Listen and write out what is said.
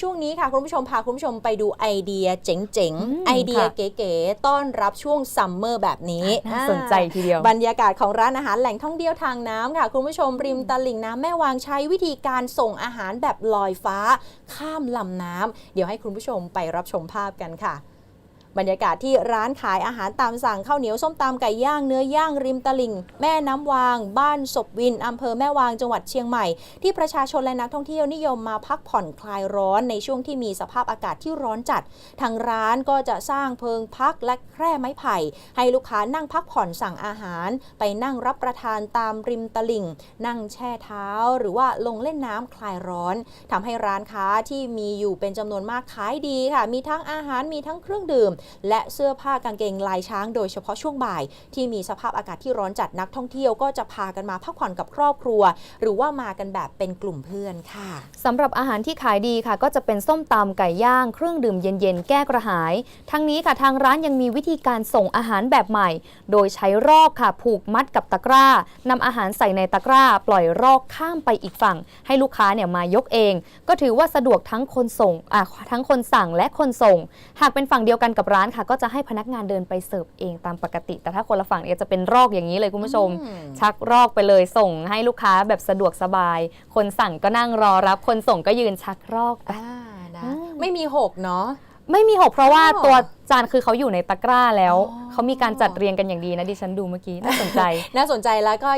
ช่วงนี้ค่ะ คุณผู้ชมพาคุณผู้ชมไปดูไอเดียเจ๋งอืมๆไอเดียค่ะเก๋ๆต้อนรับช่วงซัมเมอร์แบบนี้น่าสนใจทีเดียว บรรยากาศของร้านอาหารแหล่งท่องเที่ยวทางน้ำค่ะ คุณผู้ชมริมตลิ่งน้ำแม่วางใช้วิธีการส่งอาหารแบบลอยฟ้า ข้ามลำน้ำเดี๋ยวให้คุณผู้ชมไปรับชมภาพกันค่ะ บรรยากาศที่ร้านขายอาหารตามสั่งข้าวเหนียวส้มตำไก่ย่างเนื้อย่างริมตลิ่ง แม่น้ำวาง บ้านศพวินอำเภอแม่วางจังหวัดเชียงใหม่ ที่ประชาชนและนักท่องเที่ยวนิยมมาพักผ่อนคลายร้อนในช่วงที่มีสภาพอากาศที่ร้อนจัด ทางร้านก็จะสร้างเพิงพักและแคร่ไม้ไผ่ ให้ลูกค้านั่งพักผ่อนสั่งอาหาร ไปนั่งรับประทานตามริมตลิ่ง นั่งแช่เท้า หรือว่าลงเล่นน้ำคลายร้อน ทำให้ร้านค้าที่มีอยู่เป็นจำนวนมากขายดีค่ะ มีทั้งอาหารมีทั้งเครื่องดื่มและเสื้อผ้ากางเกงลายช้างโดยเฉพาะช่วงบ่าย ที่มีสภาพอากาศที่ร้อนจัดนักท่องเที่ยวก็จะพากันมาพักผ่อนกับครอบครัว หรือว่ามากันแบบเป็นกลุ่มเพื่อนค่ะสำหรับอาหารที่ขายดีค่ะ ก็จะเป็นส้มตำไก่ย่าง เครื่องดื่มเย็นๆ แก้กระหาย ทั้งนี้ค่ะทางร้านยังมีวิธีการส่งอาหารแบบใหม่ โดยใช้รอกค่ะผูกมัดกับตะกร้านำอาหารใส่ในตะกร้า ปล่อยรอกข้ามไปอีกฝั่ง ให้ลูกค้าเนี่ยมายกเอง ก็ถือว่าสะดวกทั้งคนส่งทั้งคนสั่งและคนส่ง หากเป็นฝั่งเดียวกันกับร้านค่ะ ก็จะให้พนักงานเดินไปเสิร์ฟเองตามปกติ แต่ถ้าคนละฝั่งเนี่ยจะเป็นรอกอย่างนี้เลยคุณผู้ชมอืมชักรอกไปเลยส่งให้ลูกค้าแบบสะดวกสบาย คนสั่งก็นั่งรอรับ คนส่งก็ยืนชักรอกไปอ่านะอืมไม่มีหกเนาะไม่มีหกเพราะว่าอ๋อตัวจานคือเขาอยู่ในตะกร้าแล้วอ๋อเขามีการจัดเรียงกันอย่างดีนะดิฉันดูเมื่อกี้น่าสนใจ น่าสนใจแล้วก็